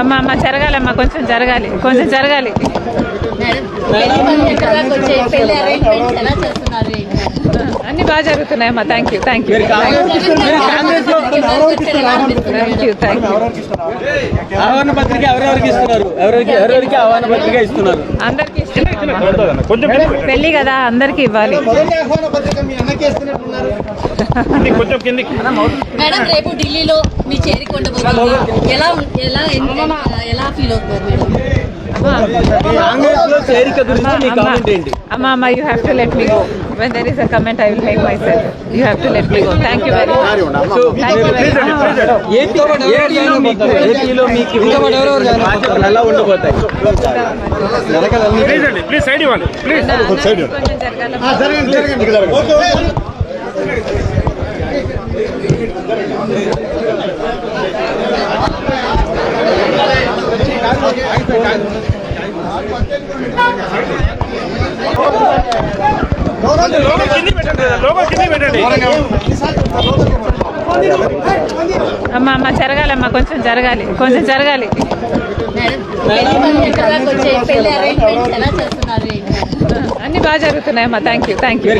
అమ్మ అమ్మ జరగాలమ్మా కొంచెం జరగాలి కొంచెం జరగాలి. అన్ని బాగా జరుగుతున్నాయమ్మా థ్యాంక్ యూ థ్యాంక్ యూ ఆహ్వాన పత్రిక ఎవరెవరికి ఇస్తున్నారు? ఎవరెవరికి ఎవరెవరికి ఆహ్వాన పత్రిక ఇస్తున్నారు? అందరికి. పెళ్ళి కదా అందరికి ఇవ్వాలి. మేడం రేపు ఢిల్లీలో మీ చేరికొండబోతుంది ఎలా ఎలా ఎలా ఫీల్ అవుతున్నారు మేడం కాంగ్రెస్లో చేరిక గురించి మీ కామెంట్ ఏంటి అమ్మ అమ్మ you have to let me go when there is a comment I will make myself you have to let me go thank you very much so thank you very much AP ఏపీలో మీకు ఏపీలో మీకు బాధ్యతలు ఎలా ఉండబోతాయి please అండి please side ఇవ్వాలి please కొంచెం జరగాలి లోగో కింద పెట్టండి లోగో కింద పెట్టండి అమ్మ అమ్మ జరగాలమ్మా కొంచెం జరగాలి కొంచెం జరగాలి. అన్ని బాగా జరుగుతున్నాయమ్మా థ్యాంక్ యూ థ్యాంక్ యూ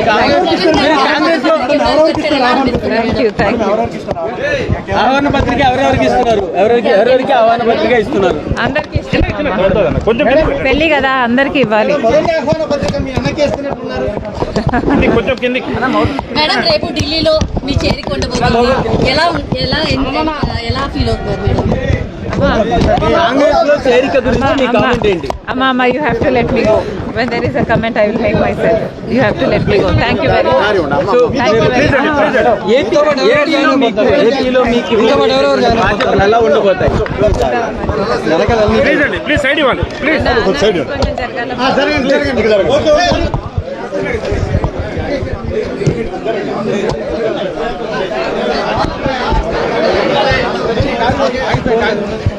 ఆహ్వాన పత్రిక ఎవరెవరికి ఇస్తున్నారు ఎవరికి ఎవరెవరికి ఆహ్వాన పత్రిక ఇస్తున్నారు అందరికి కొంచెం పెళ్ళి కదా అందరికి ఇవ్వాలి కొంచెం కిందికి మేడం రేపు ఢిల్లీలో మీ చేరికొండబోతుంది ఎలా ఎలా ఎలా ఫీల్ అవుతారు మేడం? కాంగ్రెస్లో చేరిక గురించి మీ కామెంట్ ఏంటి అమ్మ అమ్మ you have to let me go when there is a comment I will make myself you have to let me go thank you very much so thank you very much AP ఏపీలో మీకు ఏపీలో మీకు బాధ్యతలు ఎలా ఉండబోతాయి please అండి please side ఇవ్వాలి please కొంచెం జరగాలి జరగండి Danke.